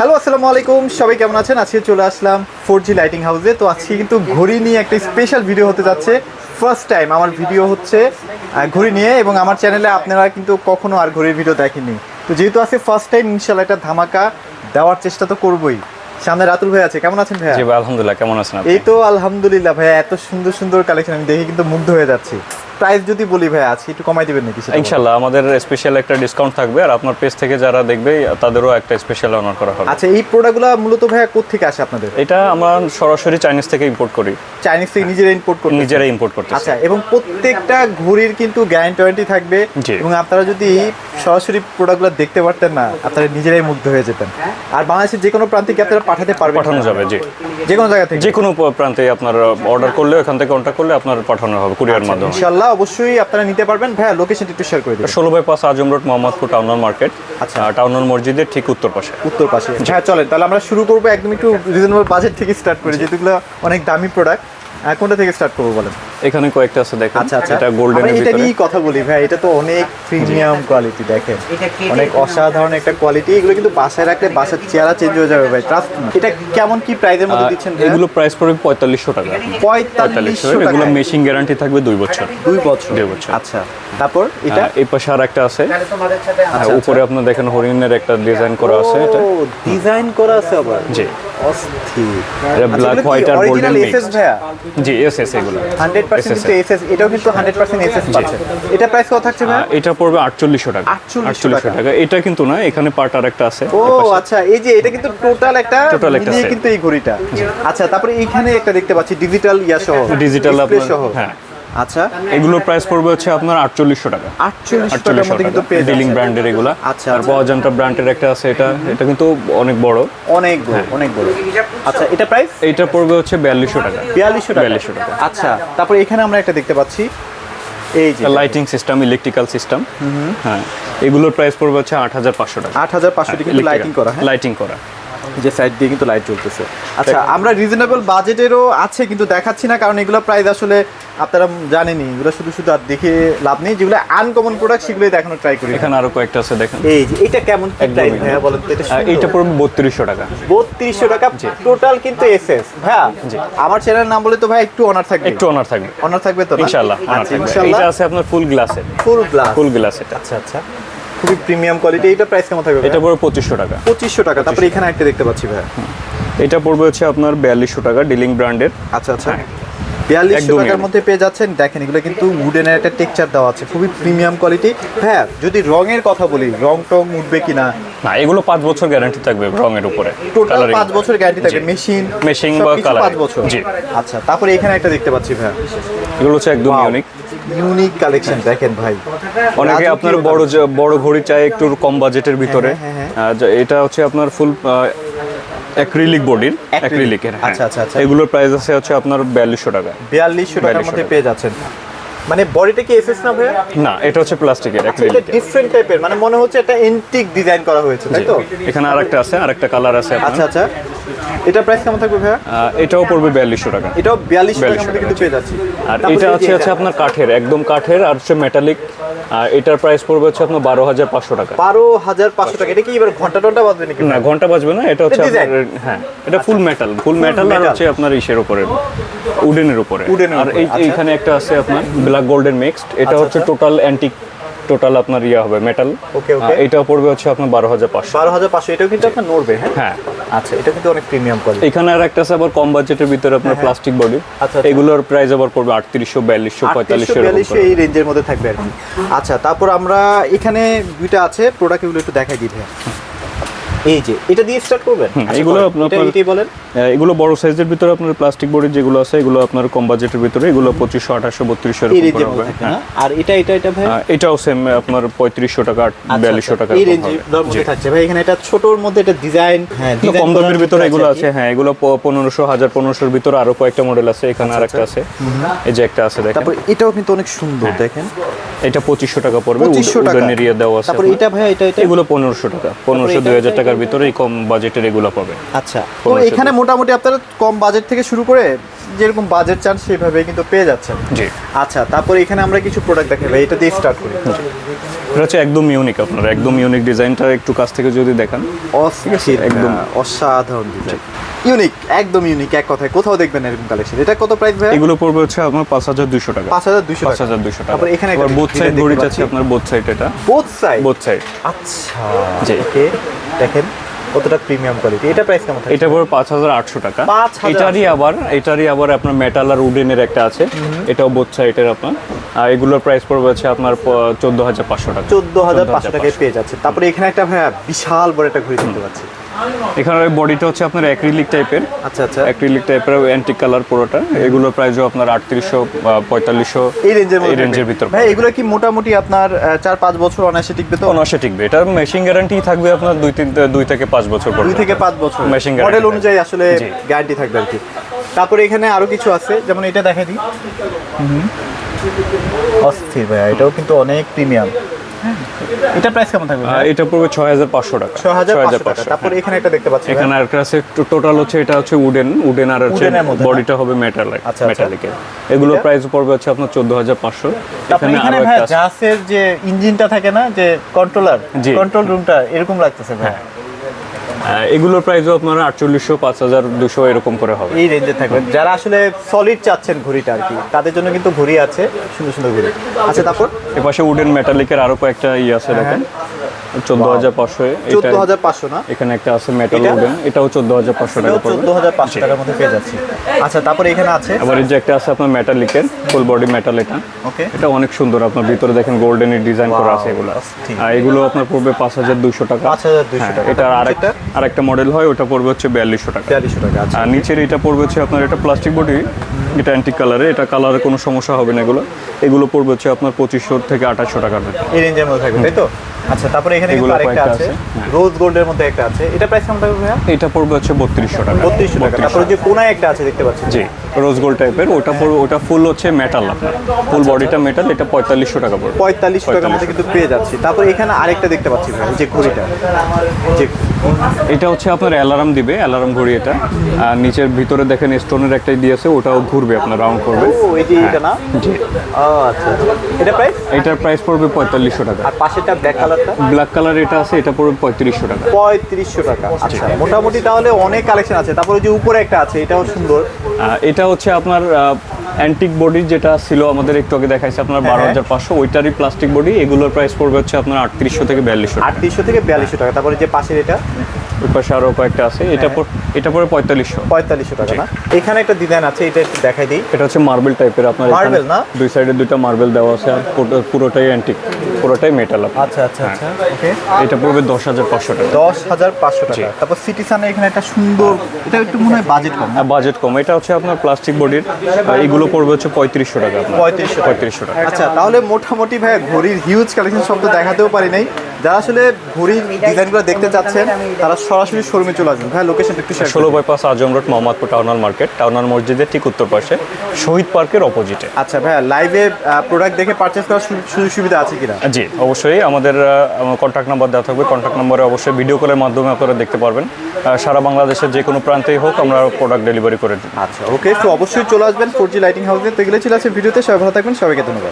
Hello আসসালামু আলাইকুম। সবাই কেমন আছেন? আজকে চলে আসলাম ফোর জি লাইটিং হাউসে তো আজকে কিন্তু ঘড়ি নিয়ে একটা স্পেশাল ভিডিও হতে যাচ্ছে। ফার্স্ট টাইম আমার ভিডিও হচ্ছে ঘড়ি নিয়ে এবং আমার চ্যানেলে আপনারা কিন্তু কখনো আর ঘড়ির ভিডিও দেখেননি। তো যেহেতু আছে ফার্স্ট টাইম ইনশাল্লাহ একটা ধামাকা দেওয়ার চেষ্টা তো করবোই। সামনে রাতুল ভাই আছে কেমন আছেন জি ভাই আলহামদুলিল্লাহ কেমন আছেন এই তো আলহামদুলিল্লাহ ভাইয়া এত সুন্দর সুন্দর কালেকশন আমি দেখে কিন্তু মুগ্ধ হয়ে যাচ্ছি। প্রাইস যদি বলি ভাই আজকে একটু কমাই দিবেন নাকি ইনশাআল্লাহ আমাদের স্পেশাল একটা ডিসকাউন্ট থাকবে আর আপনার পেজ থেকে যারা দেখবে তাদেরও একটা স্পেশাল অনার করা হবে। আচ্ছা এই প্রোডাক্টগুলো মূলত ভাই ভাইয়া কোথেকে আসে আপনাদের? এটা আমরা সরাসরি চাইনিজ থেকে ইম্পোর্ট করি। চাইনিজ থেকে নিজেরা ইম্পোর্ট করতে নিজেরা ইম্পোর্ট করতে আচ্ছা এবং প্রত্যেকটা ঘড়ির কিন্তু গ্যারান্টি ওয়ারেন্টি থাকবে। এবং আপনারা যদি সরাসরি প্রোডাক্টগুলো দেখতে পারতেন না আপনারা নিজেরাই মুগ্ধ হয়ে যেতেন। আর বাংলাদেশের যে কোনো প্রান্তে কি আপনারা পাঠাতে পারবেন? পাঠানো যাবে জি। যে কোনো জায়গা থেকে? যে কোনো প্রান্তে আপনার অর্ডার করলে ওখান থেকে কন্ট্যাক্ট করলে আপনার পাঠানো হবে কুরিয়ার মাধ্যমে। ইনশাল্লাহ অবশ্যই আপনারা নিতে পারবেন। ভাইয়া লোকেশনটি একটু শেয়ার করে দিন ষোলো বাই পাঁচ Azam road Mohammadpur town hall market আচ্ছা। টাউনার মসজিদের ঠিক উত্তর পাশে। উত্তর পাশে। হ্যাঁ চলেন তাহলে আমরা শুরু করব একদম একটু রিজনেবল বাজেট থেকে স্টার্ট করি যেগুলো অনেক দামি প্রোডাক্ট কোনটা থেকে স্টার্ট করব বলেন? এখানে কয়েকটা আছে দেখেন। আচ্ছা আচ্ছা। এটা আমরা গোল্ডেনের এটা ভিতরে। কথা বলি ভাই। এটা তো অনেক প্রিমিয়াম কোয়ালিটি দেখেন। অনেক অসাধারণ একটা কোয়ালিটি এগুলো কিন্তু বাসায় রাখলে বাসার চেহারা চেঞ্জ হয়ে যাবে ভাই। ট্রাস্ট এটা কেমন কি প্রাইসের মধ্যে দিচ্ছেন এগুলো প্রাইস পড়বে পঁয়তাল্লিশশো টাকা। পঁয়তাল্লিশশো পঁয়তাল্লিশশো এগুলো টাকা মেশিন গ্যারান্টি থাকবে দুই বছর। দুই বছর। দুই বছর। আচ্ছা। তারপর এটা? আহ, এই পাশে আর একটা আছে আর আচ্ছা, উপরে আপনার দেখেন হরিণের একটা ডিজাইন করা আছে এটা। ডিজাইন করা আছে আবার। জি। অস্থির। এটা আচ্ছা, black, এগুলো কি white আর golden original ভাইয়া? জি এস এস এগুলো। 100% কিন্তু এসএস এটাও কিন্তু 100% এসএস পাচ্ছে। এটা প্রাইস কত থাকছে ভাইয়া? এটা পড়বে আটচল্লিশশো টাকা। 4800 টাকা। এটা কিন্তু না এখানে পার্ট আর একটা আছে। ও আচ্ছা এই যে এটা কিন্তু টোটাল একটা Total একটা কিন্তু এই ঘড়িটা। আচ্ছা তারপরে এইখানে একটা দেখতে পাচ্ছি ডিজিটাল ইয়া সহ ডিজিটাল আপনার হ্যাঁ। আচ্ছা। এগুলোর প্রাইস পড়বে হচ্ছে আপনার আটচল্লিশশো টাকা। 48 টাকার মধ্যে কিন্তু পেয়ে ডিলিং ব্র্যান্ডের এগুলা। আচ্ছা, তারপর। অজন্তা ব্র্যান্ডের একটা আছে এটা এটা কিন্তু অনেক বড়। অনেক বড় অনেক বড়। আচ্ছা এটা প্রাইস এইটা পড়বে হচ্ছে বিয়াল্লিশশো টাকা। বিয়াল্লিশশো টাকা। 4200 টাকা। আচ্ছা তারপরে এখানে আমরা একটা দেখতে পাচ্ছি। এই যে লাইটিং সিস্টেম ইলেকট্রিক্যাল সিস্টেম হ্যাঁ এগুলোর প্রাইস পড়বে হচ্ছে আট হাজার পাঁচশো টাকা। আট হাজার পাঁচশো কিন্তু লাইটিং করা হ্যাঁ? লাইটিং করা। যে সাইড দিয়ে কিন্তু লাইট জ্বলতেছে। আচ্ছা আমরা রিজনেবল বাজেটেরও আছে কিন্তু দেখাচ্ছি না কারণ এগুলো প্রাইস আসলে আপনারা জানেনই এগুলো শুধু শুধু আর দেখে লাভ নেই। যেগুলো আনকমন প্রোডাক্ট সেগুলোই দেখানো ট্রাই করি। এখানে আরও কয়েকটা আছে দেখেন। এই যে এটা কেমন? প্রাইস ভাইয়া বলেন তো এটা এইটা পড়বে বত্রিশশো টাকা। বত্রিশশো টাকা টোটাল কিন্তু এসএস ভাইয়া আমার চ্যানেলের নাম বলে তো ভাই একটু অনার থাকবে। একটু অনার থাকবে। অনার থাকবে তো অনার আচ্ছা, থাকবে। এটা আছে আপনার ফুল গ্লাসের ফুল গ্লাস ফুল গ্লাস এটা আচ্ছা আচ্ছা। খুবই প্রিমিয়াম কোয়ালিটি এটা প্রাইস কেমন থাকবে এটা পড়বে পঁচিশশো টাকা। পঁচিশশো টাকা তারপরে এখানে একটা দেখতে পাচ্ছি ভাই এটা পড়বে হচ্ছে আপনার বিয়াল্লিশশো টাকা ডিলিং ব্র্যান্ডের আচ্ছা আচ্ছা। বিয়াল্লিশশো টাকার মধ্যে পেয়ে যাচ্ছেন। দেখেন এগুলো কিন্তু উডেনের একটা টেক্সচার দেওয়া আছে। খুবই প্রিমিয়াম কোয়ালিটি হ্যাঁ যদি রঙের কথা বলি রং টং উঠবে কিনা? না এগুলো পাঁচ বছর গ্যারান্টি থাকবে রঙের উপরে। টোটাল পাঁচ বছর গ্যারান্টি থাকবে। জি। মেশিন বা colouring। পাঁচ বছর। জি। আচ্ছা তারপরে এখানে একটা দেখতে পাচ্ছি ভাইয়া। এগুলো হচ্ছে একদম ইউনিক ইউনিক কালেকশন দেখেন ভাই। অনেকে আপনার বড় বড় ঘড়ি চাই একটু কম বাজেটের ভিতরে। হ্যাঁ, হ্যাঁ, আহ, যা- এটা হচ্ছে আপনার ফুল অ্যাক্রিলিক বডির অ্যাক্রিলিকের আচ্ছা, আচ্ছা, আচ্ছা। এগুলোর প্রাইস আছে হচ্ছে আপনার বিয়াল্লিশশো টাকা। বিয়াল্লিশশো টাকার 4200 মধ্যে। পেয়ে যাচ্ছেন। মানে বডিটা কি এসএস না ভাইয়া? না এটা হচ্ছে প্লাস্টিকের এটা ডিফারেন্ট টাইপের মানে মনে হচ্ছে এটা এন্টিক ডিজাইন করা হয়েছে তাই তো? এখানে আরেকটা আছে আরেকটা কালার আছে আচ্ছা আচ্ছা। এটা প্রাইস কেমন থাকবে ভাইয়া? এটাও পড়বে বিয়াল্লিশশো টাকা। এটাও বিয়াল্লিশ টাকার 42 কিন্তু পেয়ে যাচ্ছি। আর এটা আছে হচ্ছে আপনার কাঠের একদম কাঠের আর হচ্ছে মেটালিক আর এটার প্রাইস পড়বে হচ্ছে আপনার বারো হাজার পাঁচশো টাকা। বারো হাজার পাঁচশো টাকা। এটা কি এবার ঘণ্টা টন্টা বাজবে নাকি? না ঘণ্টা বাজবে না এটা হচ্ছে এটা হ্যাঁ এটা ফুল মেটাল ফুল মেটাল আর? হচ্ছে আপনার ইসের উপরে উডেনের উপরে। আর এই আচ্ছা। এইখানে একটা আছে আপনার ব্ল্যাক গোল্ডেন মিক্সড এটা আচ্ছা, হচ্ছে আচ্ছা। টোটাল অ্যান্টিক টোটাল আপনার ইয়া হবে মেটাল Okay, okay. এটাও পড়বে হচ্ছে আপনার বারো হাজার পাঁচশো। বারো হাজার পাঁচশো এটাও কিন্তু আপনার নড়বে হ্যাঁ? হ্যাঁ। আচ্ছা এটা কিন্তু অনেক প্রিমিয়াম কোয়ালিটি এখানে আর একটা আছে আবার কম বাজেটের ভিতরে আপনার প্লাস্টিক বডি হ্যাঁ, আচ্ছা, আচ্ছা। এগুলোর প্রাইস আবার পড়বে আটত্রিশশো বিয়াল্লিশশো আটত্রিশশো পঁয়তাল্লিশশো এরকম বিয়াল্লিশশো করে। এই রেঞ্জের মধ্যে থাকবে আর আচ্ছা তারপর আমরা এখানে দুইটা আছে প্রোডাক্ট এগুলো একটু দেখাই দিই এই যে এটা দিয়ে স্টার্ট করবেন? আচ্ছা, এগুলো। আপনার- বলেন। এগুলো বড় সাইজের ভিতরে আপনার প্লাস্টিক বডির যেগুলো আছে এগুলো আপনার কম বাজেটের ভিতরে এগুলো পঁচিশশো আঠাশশো বত্রিশশো এরকম হবে। হ্যাঁ। আর এটা এটা এটা ভাই? এটাও সেম আপনার পঁয়ত্রিশশো টাকা আচ্ছা, বিয়াল্লিশশো আচ্ছা, টাকা এই এরকম রেঞ্জের হবে। মধ্যে জি। থাকছে। ভাই এখানে এটা ছোটর মধ্যে এটা ডিজাইন হ্যাঁ কম দামের ভিতরে এগুলো আছে। হ্যাঁ এগুলো পনেরোশো হাজার পনেরোশোর ভিতরে আরও কয়েকটা মডেল আছে। এখানে আর একটা আছে। এই যে একটা আছে দেখেন। তারপর এটাও কিন্তু অনেক সুন্দর দেখেন। এটা পঁচিশশো টাকা পড়বে টাকা। ইয়ে দেওয়া আছে তারপর এটা ভাই এটা এগুলো পনেরোশো টাকা। পনেরোশো দুই হাজার টাকার ভিতরে এই কম বাজেটের এগুলো পাবে। আচ্ছা তো এখানে মোটামুটি আপনারা কম বাজেট থেকে শুরু করে যেরকম বাজেট চান সেভাবে কিন্তু পেয়ে যাচ্ছেন। জি। আচ্ছা তারপরে এখানে আমরা কিছু প্রোডাক্ট ভাই এটা দিয়ে স্টার্ট করি। এটা হচ্ছে একদম ইউনিক আপনার একদম ইউনিক ডিজাইনটা একটু কাছ থেকে যদি দেখেন। একদম। একদম অসাধারণ ডিজাইন ইউনিক একদম ইউনিক এক কথায়। কোথাও দেখবেন এরকম কালেকশন এটা কত প্রাইস ভাই এগুলো পড়বে হচ্ছে আপনার পাঁচ হাজার দুশো টাকা। পাঁচ হাজার দুইশো পাঁচ হাজার দুশো টাকা। তারপর এখানে একটা বোথ সাইড ঘড়ি আছে আপনার বোথ সাইড এটা। বোথ সাইড বোথ সাইড আচ্ছা জি। ওকে দেখেন। কতটা প্রিমিয়াম কোয়ালিটি এটা প্রাইস কেমন থাকে? এটা পড়বে পাঁচ হাজার আটশো টাকা। 5,800 এটারই আবার এটারই আবার আপনার মেটাল আর উডেনের একটা আছে। এটাও বোথ এটার আপনার। আর এগুলোর প্রাইস পড়বে হচ্ছে আপনার চোদ্দ হাজার পাঁচশো টাকা। চোদ্দ হাজার পাঁচশো টাকায় পেয়ে যাচ্ছে। তারপরে এখানে একটা ভাইয়া বিশাল বড় একটা ঘড়ি দেখতে পাচ্ছি। এখানে বডিটা হচ্ছে আপনার অ্যাক্রিলিক টাইপের আচ্ছা আচ্ছা। অ্যাক্রিলিক টাইপের অ্যান্টিক কালার পুরোটা। এগুলোর প্রাইসও আপনার আটত্রিশশো পঁয়তাল্লিশশো এই রেঞ্জের এই রেঞ্জের। ভিতর ভাই এগুলো কি মোটামুটি আপনার আহ, চার পাঁচ বছর অনায়াসে টিকবে তো? অনাসে টিকবে। এটা মেশিং গ্যারান্টি থাকবে আপনার দুই তিন দুই থেকে পাঁচ বছর দুই থেকে পাঁচ বছর। Machine guarantee মডেল অনুযায়ী আসলে। গ্যারান্টি থাকবে আর কি। তারপরে এখানে আরও কিছু আছে যেমন এটা দেখা দিই। অস্থির ভাইয়া এটাও কিন্তু অনেক প্রিমিয়াম এটা প্রাইস কেমন থাকবে এটা পড়বে ছয় হাজার পাঁচশো টাকা। ছ হাজার পাঁচশো টাকা। 6,500 তারপরে হ্যাঁ। এখানে একটা দেখতে পাচ্ছি এখানে আরেকটা আছে টোটাল হচ্ছে এটা হচ্ছে উডেন উডেন আর হচ্ছে? বডিটা হবে মেটাল আচ্ছা, আচ্ছা। মেটালিকের এগুলো প্রাইস পড়বে হচ্ছে আপনার চোদ্দ হাজার পাঁচশো। তারপরে এখানে এখানে আরও একটা জাসের যে ইঞ্জিনটা থাকে না যে কন্ট্রোলার কন্ট্রোল রুমটা এরকম লাগতেছে ভাই আহ, এগুলোর প্রাইসও আপনার আটচল্লিশশো পাঁচ হাজার দুশো এরকম করে হবে। এই রেঞ্জে থাকবে যারা আসলে সলিড চাচ্ছেন ঘুড়িটা আর কি তাদের জন্য কিন্তু ঘড়ি আছে সুন্দর সুন্দর ঘড়ি। আচ্ছা তারপর? এপাশে উডেন মেটালিকের আরও কয়েকটা ইয়ে আছে দেখেন। না? এখানে একটা আছে মেটাল এটা? উডেন এটাও চোদ্দ হাজার পাঁচশো টাকা পড়বে। চোদ্দ হাজার পাঁচশো টাকার মধ্যে পেয়ে যাচ্ছি। আচ্ছা তারপরে এখানে আছে? আবার এই যে একটা আছে আপনার মেটালিকের ফুল বডি মেটাল এটা। ওকে এটা অনেক সুন্দর আপনার ভিতরে দেখেন গোল্ডেনের ডিজাইন করা আছে এগুলো। আর এগুলো আপনার পড়বে টাকা। দুইশো হ্যাঁ, টাকা। এটা আরেকটা আরেকটা মডেল হয় ওটা পড়বে হচ্ছে টাকা। আচ্ছা। আর নিচের এটা পড়বে হচ্ছে আপনার এটা প্লাস্টিক বডি এটা অ্যান্টিক কালারে এটা কালারে কোনো সমস্যা হবে না এগুলো। এগুলো পড়বে হচ্ছে আপনার পঁচিশশো থেকে আঠাশশো টাকার এই রেঞ্জের মধ্যে থাকবে তাই তো? আচ্ছা তারপরে এখানে কিন্তু আরেকটা আছে। আছে, হ্যাঁ। রোজ গোল্ডের মধ্যে একটা আছে। এটা প্রাইস কেমন থাকবে ভাইয়া? এটা পড়বে হচ্ছে বত্রিশশো টাকা। বত্রিশশো টাকা। তারপরে যে কোনায় একটা আছে দেখতে পাচ্ছি জি রোজ গোল্ড টাইপের ওটা পড়বে ওটা ফুল হচ্ছে মেটাল আপনার। ফুল বডিটা মেটাল এটা পঁয়তাল্লিশশো টাকা পড়বে। পঁয়তাল্লিশশো টাকার মধ্যে কিন্তু পেয়ে যাচ্ছি। তারপরে এখানে আরেকটা দেখতে পাচ্ছি ভাই যে ঘড়িটা যে এটা হচ্ছে আপনার অ্যালার্ম দিবে অ্যালার্ম ঘড়ি এটা। আর নিচের ভিতরে দেখেন স্টোনের একটা দিয়েছে ওটাও ঘুরবে আপনার রাউন্ড করবে। ও এই যে এটা না? জি। আচ্ছা এটা প্রাইস এটার প্রাইস পড়বে পঁয়তাল্লিশশো টাকা। আর পাশেটা ব্ল্যাক কালারটা ব্ল্যাক কালার এটা আছে এটা পড়বে পঁয়ত্রিশশো টাকা। পঁয়ত্রিশশো টাকা আচ্ছা। মোটামুটি তাহলে অনেক কালেকশন আছে। তারপরে যে উপরে একটা আছে এটাও সুন্দর। এটা হচ্ছে আপনার অ্যান্টিক বডি যেটা ছিল আমাদের একটু আগে দেখাইছে আপনার বারো হাজার পাঁচশো ওইটারই প্লাস্টিক বডি এগুলোর প্রাইস পড়বে হচ্ছে আপনার আটত্রিশশো থেকে বিয়াল্লিশশো আটত্রিশশো থেকে বিয়াল্লিশশো টাকা। তারপরে যে পাশের এটা? ওই পাশে আরও কয়েকটা আছে। এটা এটা পড়ে পঁয়তাল্লিশশো। পঁয়তাল্লিশশো টাকা না? এখানে একটা ডিজাইন আছে এটা একটু দেখাই দিই। এটা হচ্ছে মার্বেল টাইপের আপনার Marble না? দুই সাইডে দুইটা মার্বেল দেওয়া আছে আর পুরোটাই অ্যান্টিক পুরোটাই মেটাল আচ্ছা আচ্ছা আচ্ছা। ওকে এটা পড়বে দশ হাজার পাঁচশো টাকা। দশ হাজার পাঁচশো টাকা। তারপর সিটি সানে এখানে একটা সুন্দর এটা একটু মনে হয় বাজেট কম বাজেট কম। এটা হচ্ছে আপনার প্লাস্টিক বডির এগুলো পড়বে হচ্ছে পঁয়ত্রিশশো টাকা পঁয়ত্রিশশো পঁয়ত্রিশশো টাকা। আচ্ছা তাহলে মোটামুটি ভাই ঘড়ির হিউজ কালেকশন সব তো দেখাতেও পারি নাই। যারা আসলে ঘড়ির ডিজাইনগুলো দেখতে চাচ্ছেন তারা সরাসরি শোরুমে চলে আসবেন। ভাই লোকেশন একটু ষোলো bypass Azam road Mohammadpur town hall market town hall মসজিদের ঠিক উত্তর পাশে শহীদ পার্কের অপোজিটে আচ্ছা ভাইয়া লাইভে প্রোডাক্ট দেখে পারচেজ করার সুযোগ সুবিধা আছে কিনা? জি অবশ্যই। আমাদের কন্ট্যাক্ট নাম্বার দেওয়া থাকবে। কন্ট্যাক্ট নাম্বারে অবশ্যই ভিডিও কলের মাধ্যমে আপনারা দেখতে পারবেন। সারা বাংলাদেশের যে কোনো প্রান্তেই হোক আমরা প্রোডাক্ট ডেলিভারি করে দিই। আচ্ছা ওকে তো অবশ্যই চলে আসবেন ফোর জি লাইটিং হাউসে তো এগুলো ছিল আছে ভিডিওতে সবাই ভালো থাকবেন। সবাইকে ধন্যবাদ।